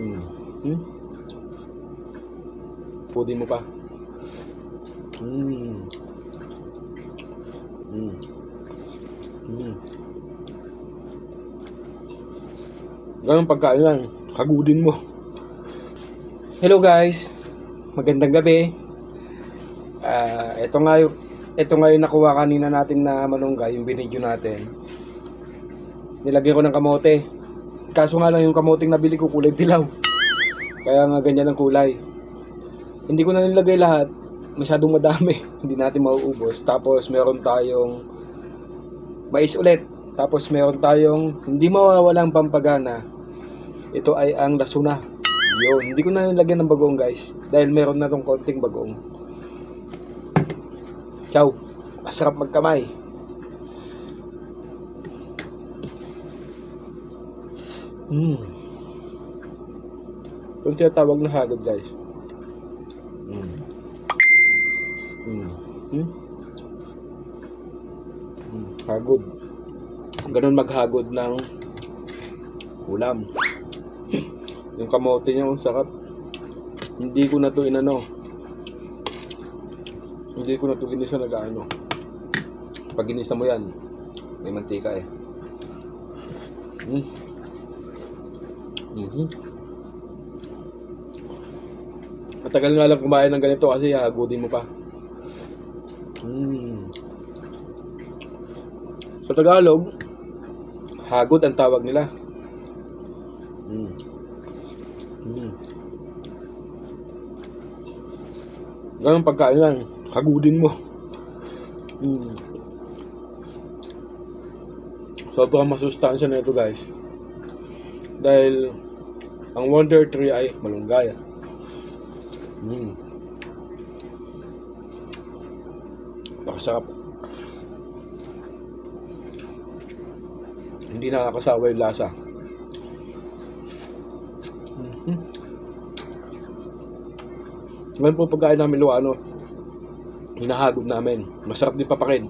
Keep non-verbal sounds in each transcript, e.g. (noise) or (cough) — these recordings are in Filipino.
Hmm. Hmm? Pudin mo pa. Hmm. Hmm. Hmm. Ganun pagkain lang. Hagudin mo. Hello guys. Magandang gabi. Ah, ito nga yung ito nga yung nakuha kanina natin na malunggay, yung binidyo natin. Nilagyan ko ng kamote. Kaso nga lang yung kamoting nabili ko kulay dilaw. Kaya nga ganyan ang kulay. Hindi ko na nilagay lahat. Masyadong madami. (laughs) Hindi natin mauubos. Tapos meron tayong mais ulit. Tapos meron tayong hindi mawawalang pampagana. Ito ay ang lasuna. Yun. Hindi ko na nilagyan ng bagoong guys. Dahil meron na tong konting bagoong. Ciao. Masarap magkamay. Hmm. Yung tinatawag na hagod guys. Hmm. Hmm. Hmm. Hmm. Hagod. Ganun maghagod ng ulam. (clears throat) Yung kamote niya, ang sarap. Hindi ko na to inano. Hindi ko na to ginisa na gaano. Pag ginisa mo yan, may mantika eh. Mm. Mhm. Matagal nga lang kumain ng ganito kasi hagudin mo pa. Mm. Sa Tagalog, hagod ang tawag nila. Mm. Mm. Ganun pagkain lang. Hagudin mo. Mm. Sobrang masustansya na ito guys. Dahil ang Wonder Tree ay malunggay. Mm. Napakasarap. Hindi nakakasawa yung lasa. Mhm. Ngayon po pagkain namin luano, hinahagod namin. Masarap din papakin.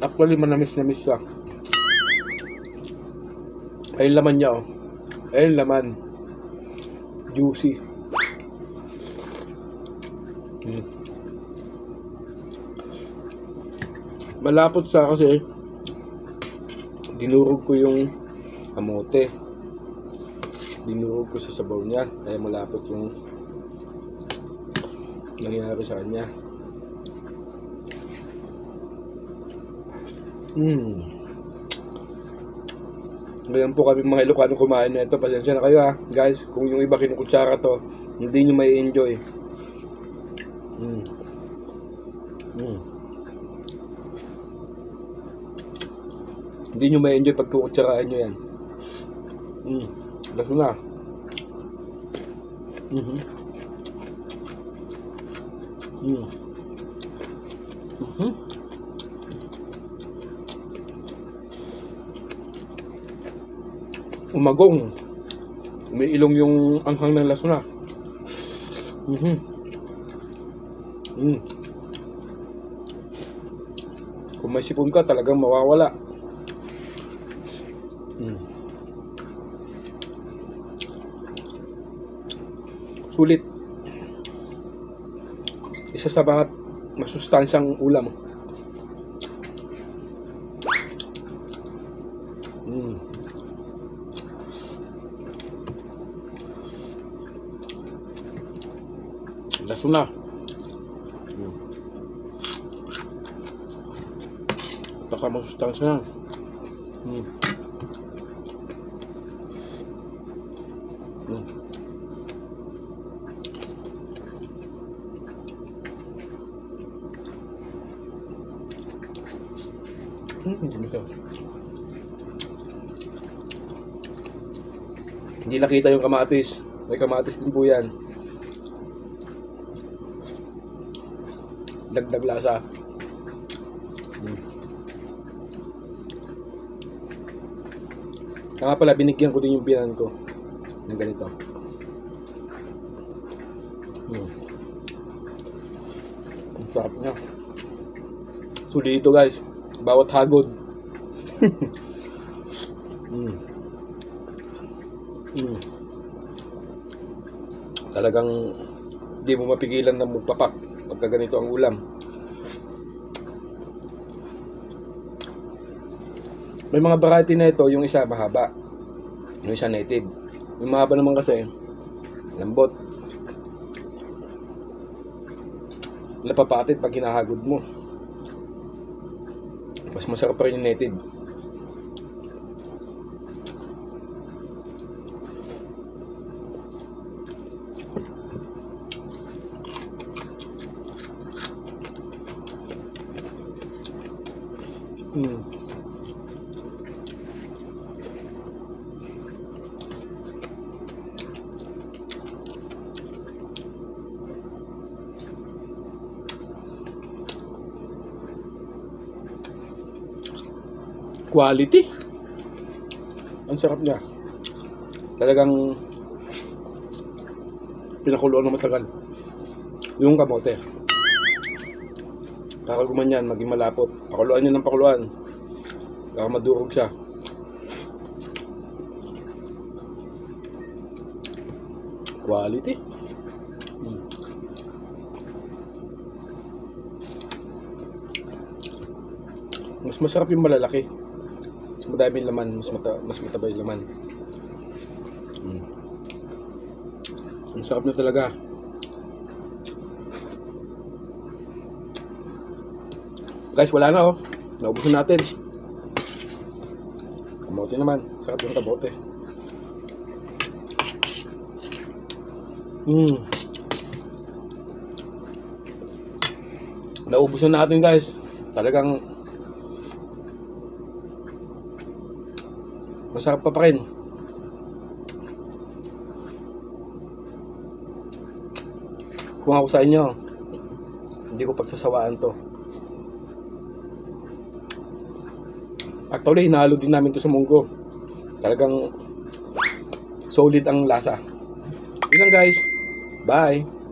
Actually, manamis na miss siya. Ayun laman niya, oh. Ayun laman. Juicy. Mm. Malapot sa kasi dinurog ko yung kamote. Dinurog ko sa sabaw niya. Kaya malapot yung nangyari sa kanya. Hmm. Ngayon po kami mga Ilocano kumain na ito. Pasensya na kayo ha. Guys, kung yung iba kinukutsara to, hindi nyo may enjoy. Hmm. Hmm. Hindi nyo may enjoy pag kukutsaraan nyo yan. Hmm. Laso na. Mhm. Mm. Mhm. Umagong. Umiilong yung anghang ng lasuna. Mhm. Mm. Kung may sipon ka, talagang mawawala. Mm. Sulit. Isa sa mga masustansyang ulam. Mm. Mm. Baka masustansya na. Mm. Mm. Hmm, hindi masarap. Hindi nakita yung kamatis. May kamatis din po yan. Dagdag lasa. Hmm. Kaya pala, binigyan ko din yung binan ko ng ganito. Hmm. Ang sarap niya. Solito guys. Bawat hagod. (laughs) mm. Mm. Talagang di mo mapigilan na magpapak pagka ganito ang ulam. May mga variety na ito, yung isa mahaba. Yung isa native. Yung mahaba naman kasi, lambot. Napapatid pag hinahagod mo. Mas masarap pa rin yung native. Hmm. Quality. Ang sarap niya. Talagang pinakuluan ng matagal. Yung kamote. Kakaguman yan, maging malapot. Pakuluan niya ng pakuluan. Baka madurog siya. Quality. Hmm. Mas masarap yung malalaki. Mas madami yung laman, mas mata mas mataba yung laman. Hmm. Ang sarap na talaga. Guys, wala na oh. Naubos na natin. Kamote naman. Sarap yung kamote. Hmm. Naubos na natin guys. Talagang masarap pa pa rin. Kung ako sa inyo, hindi ko pagsasawaan to. Actually, hinalo din namin to sa munggo. Talagang solid ang lasa. Yun lang guys. Bye!